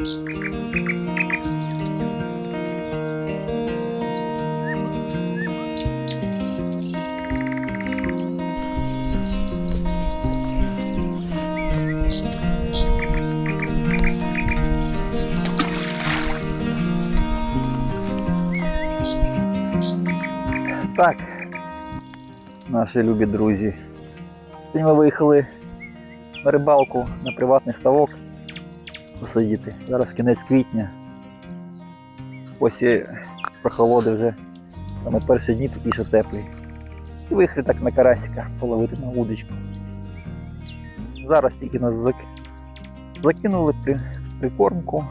Так, наші любі друзі. Сьогодні ми виїхали на рибалку на приватний ставок посидіти. Зараз кінець квітня. Ось і прохолоди вже саме перші дні такі що теплі. І виїхали так на карасика половити на удочку. Зараз тільки нас зак- закинули при прикормку.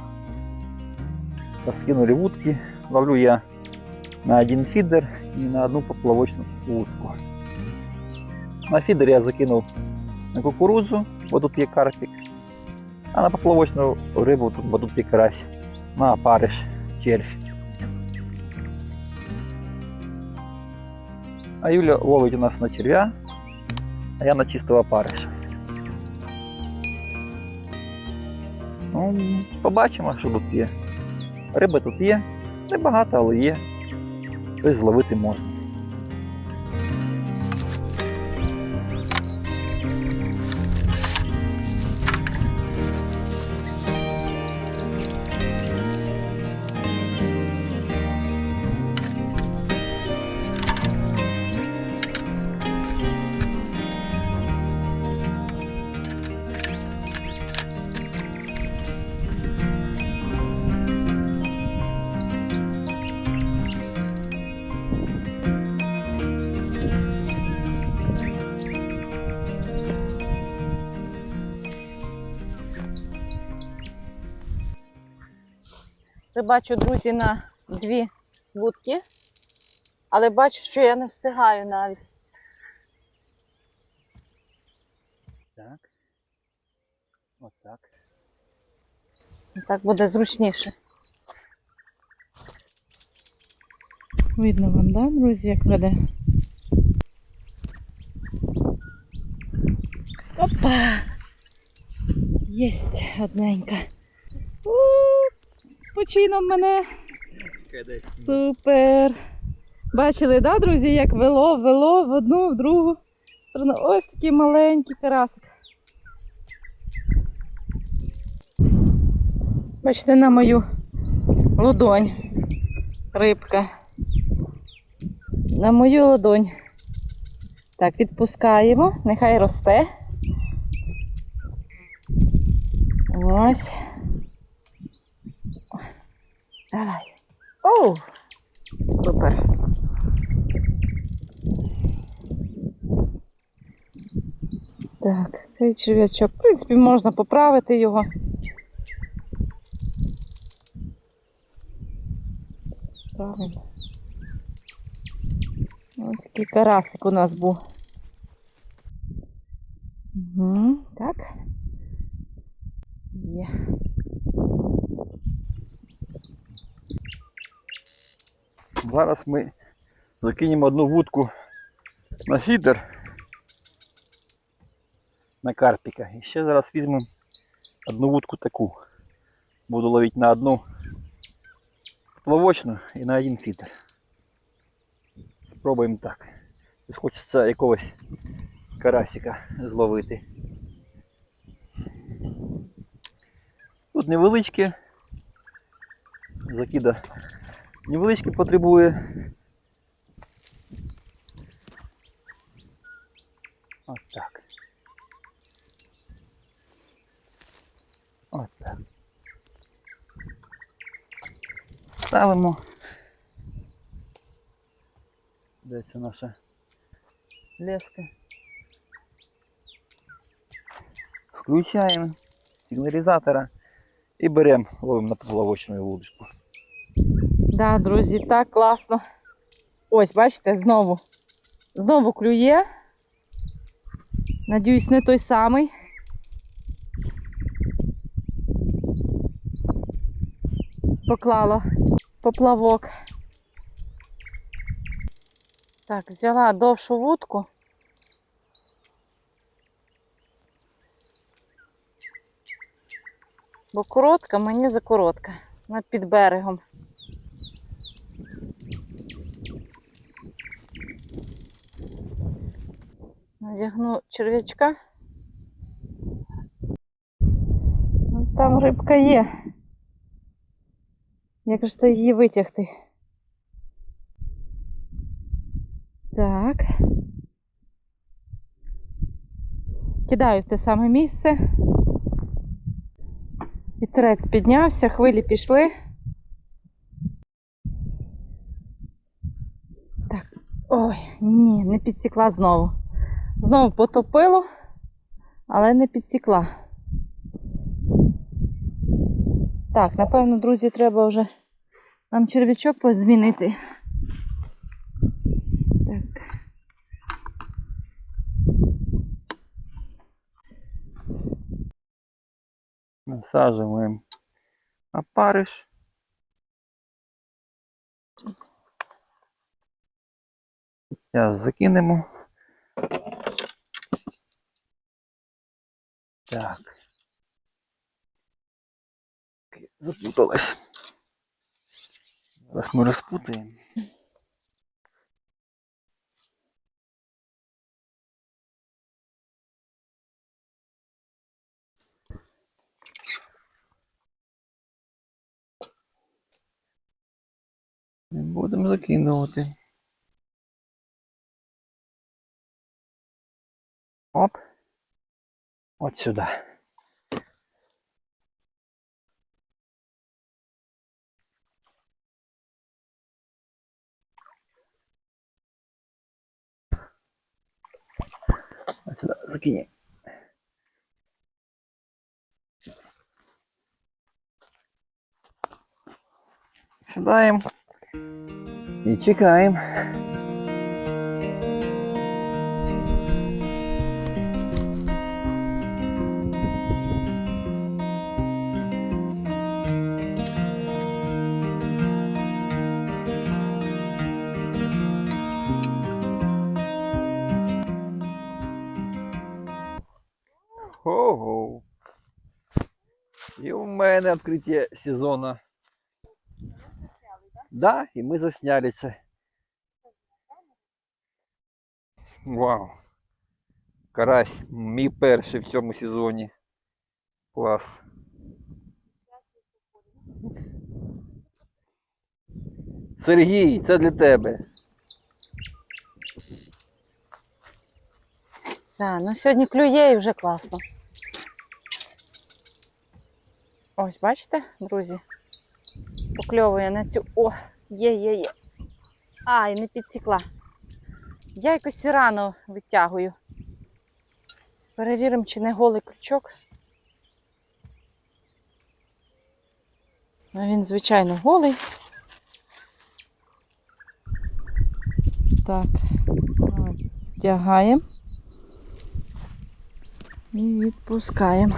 Скинули вудки. Ловлю я на один фидер и на одну поплавочную удку. На фидер я закинув на кукурудзу, бо тут є карпік, а на поплавочну рибу, тут, тут карась, на опариш, червь. А Юля ловить у нас на черв'я, а я на чистого опариша. Ну, побачимо, що тут є. Риби тут є, небагато, але є. Щось зловити можна. Бачу, друзі, на дві вудки, але бачу, що я не встигаю навіть. Так. Отак. Так буде зручніше. Видно вам, да, друзі, як веде? Опа! Єсть одненька. У, мене. Супер! Бачили, да, друзі, як вело, вело в одну, в другу сторону. Ось такий маленький карасик. Бачите, на мою ладонь рибка. На мою ладонь. Так, відпускаємо, нехай росте. Ось. Давай. Оу! Супер. Так, цей черв'ячок. В принципі, можна поправити його. Правильно. Ось такий карасик у нас був. Угу, так. Є. Зараз ми закинемо одну вудку на фідер на карпіка. І ще зараз візьмемо одну вудку таку. Буду ловити на одну плавочну і на один фідер. Спробуємо так. Хочеться якогось карасика зловити. Тут невеличке. Закида невеличке потребує. От так. От так. Ставимо. Де це наша леска? Включаємо сигналізатора і беремо, ловимо на поплавочну вудочку. Да, друзі, так класно. Ось, бачите, знову. Знову клює. Надіюсь, не той самий. Поклала поплавок. Так, взяла довшу вудку. Бо коротка мені за коротка. Вона під берегом. Надягну черв'ячка. Ну, Там рибка є. Як ж то її витягти? Так. Кидаю в те саме місце. Вітерець піднявся, хвилі пішли. Так. Ой, ні, не підсікла знову. Знову потопило, але не підсікла. Так, напевно, друзі, треба вже нам черв'ячок змінити. Так. Насаджуємо опариш. Зараз закинемо. Так. Запуталась. Зараз ми розпутаємо. Будемо закидувати. Оп. От сюди. От сюди закинем. Сідаємо. І чекаємо. Мене відкриття сезону. Да, і ми засняли це. Вау. Карась, мій перший в цьому сезоні. Клас. Сергій, це для тебе. Так, ну сьогодні клює і вже класно. Ось, бачите, друзі? Покльовує на цю. О, є, є, є. Ай, не підсікла. Я якось рано витягую. Перевіримо, чи не голий крючок. Ну, він, звичайно, голий. Так, тягаємо. І відпускаємо.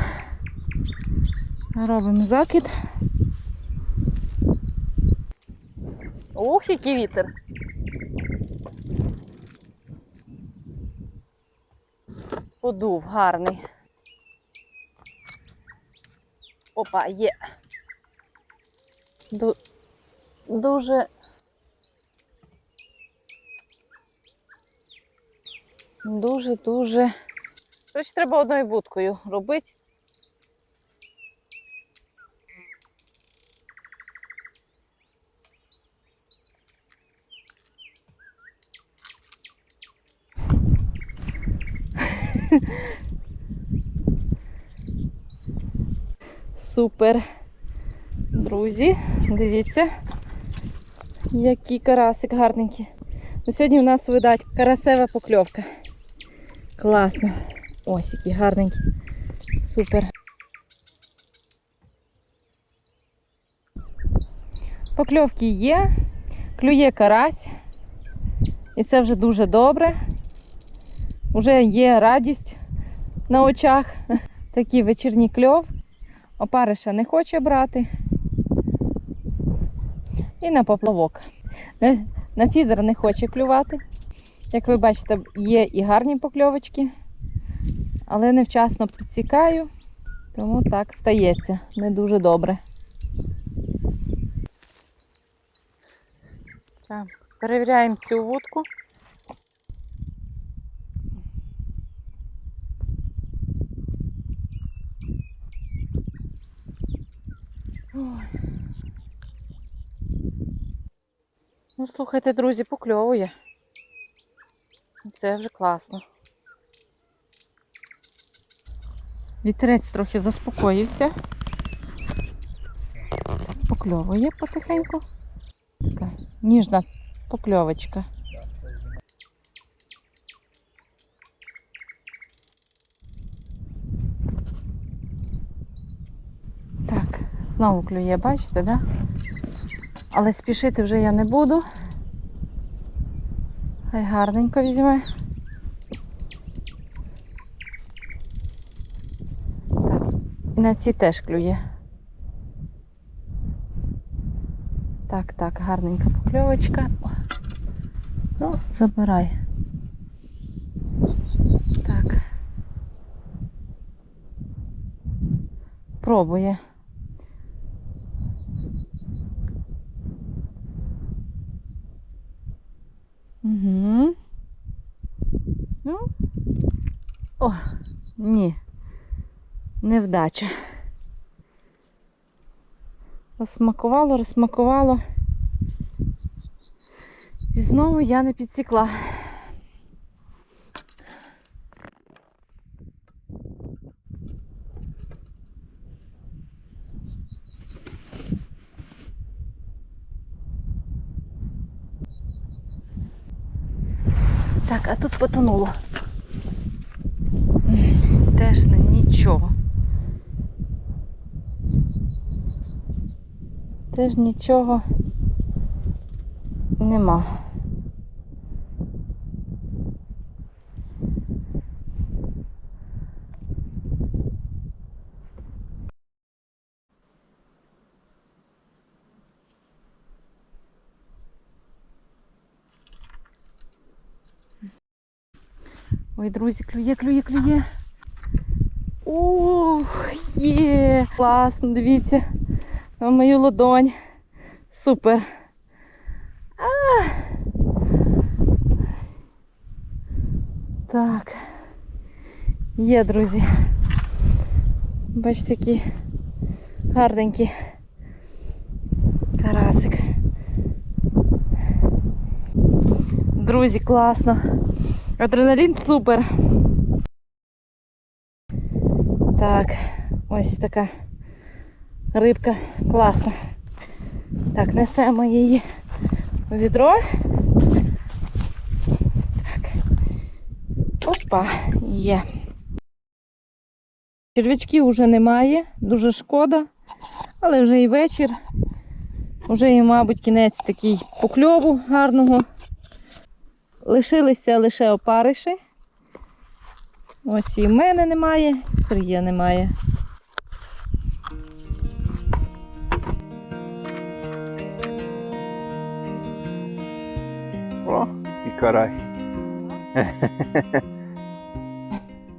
Робимо закид. Ух, який вітер. Подув гарний. Опа, є. Ду... Дуже. Дуже, дуже. Коротше, треба одною будкою робити. Супер. Друзі, дивіться, який карасик гарненький. Ну, сьогодні у нас, видать, карасева покльовка. Класно. Ось який гарненький. Супер. Покльовки є, клює карась. І це вже дуже добре. Уже є радість на очах. Такий вечірній кльов. Опариша не хоче брати. І на поплавок. На фідер не хоче клювати. Як ви бачите, є і гарні покльовочки, але невчасно підсікаю. Тому так стається. Не дуже добре. Перевіряємо цю вудку. Ну, слухайте, друзі, покльовує. Це вже класно. Вітерець трохи заспокоївся. Покльовує потихеньку. Така ніжна покльовочка. Так, знову клює, бачите, да? Але спішити вже я не буду. Хай гарненько візьме. І на ці теж клює. Так, так, гарненька покльовочка. Ну, забирай. Так. Пробує. Угу. Ну. О, ні. Невдача. Розсмакувало, розсмакувало. І знову я не підсікла. Так, а тут потонуло. М, Теж не нічого. Теж нічого нема. Ой, друзі, клює, клює, клює. Ух, є! Класно, дивіться. На мою ладонь. Супер. А! Так. Є, друзі. Бачите, які гарненькі. Карасик. Друзі, класно. Адреналін супер. Так, ось така рибка класна. Так, несемо її у відро. Так. Опа, є. Черв'ячків вже немає, дуже шкода, але вже і вечір. Вже і, мабуть, кінець такий покльову гарного. Лишилися лише опариші. Ось і в мене немає, в Сергія немає. О, і карась.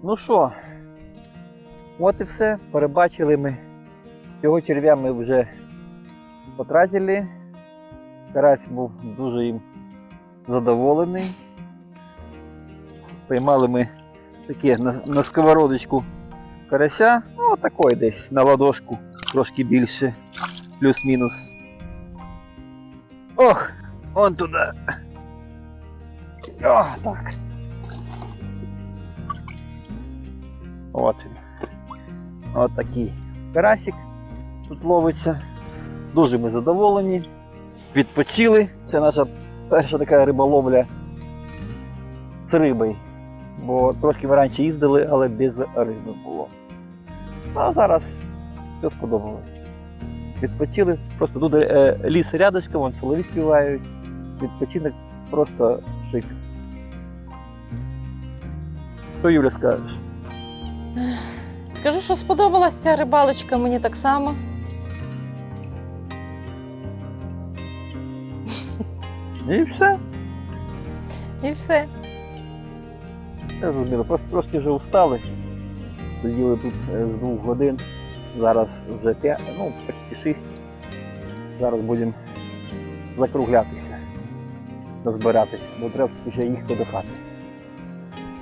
ну що, от і все. Перебачили ми. Цього черв'я ми вже потратили. Карась був дуже їм задоволений. Поймали ми таке на, на сковородочку карася. Ну, такої десь на ладошку, трошки більше, плюс-мінус. Ох, он туди. О, так. От він. От такий карасик тут ловиться. Дуже ми задоволені. Відпочили. Це наша перша така риболовля з рибою. Бо трошки ми раніше їздили, але без риби було. А зараз все сподобалось. Відпочили, просто тут е, ліс рядочком, вон солові співають. Відпочинок просто шик. Що Юля скажеш? Скажу, що сподобалась ця рибалочка мені так само. І все. І все. Я зрозуміло, просто трошки вже устали. Сиділи тут е, з двох годин. Зараз вже 5, ну, почти 6. Зараз будемо закруглятися, розбиратись, бо треба вже їхати до хати.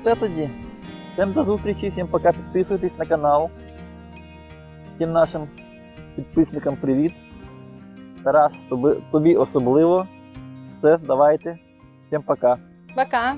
Все тоді. Всім до зустрічі, всім пока. Підписуйтесь на канал. Всім нашим підписникам привіт. Тарас, тобі особливо. Все, давайте. Всім пока. Пока!